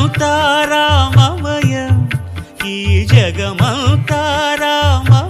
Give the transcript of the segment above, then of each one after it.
జగమంతా రామవయం ఈ జగమంతా రామవయం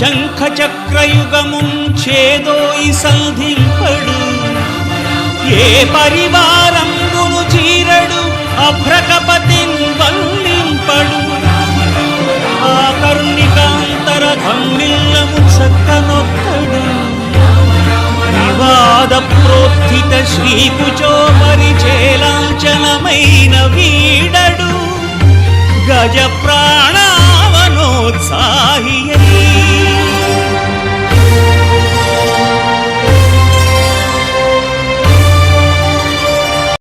చెప్పడు శంఖ చక్రయుగము చేదోయి సంధింపడు. ఏ పరివారంబును చీరడు అభ్రకపతిన్ వల్లింపడు ఆ కరుణికాంతర ధమ్మిల్లము చక్కనొక్కడు. వివాద ప్రోత్థిత శ్రీకుచో పరిచేలాంచనమైన వీడడు. గజ ప్రాణావనోత్సాహి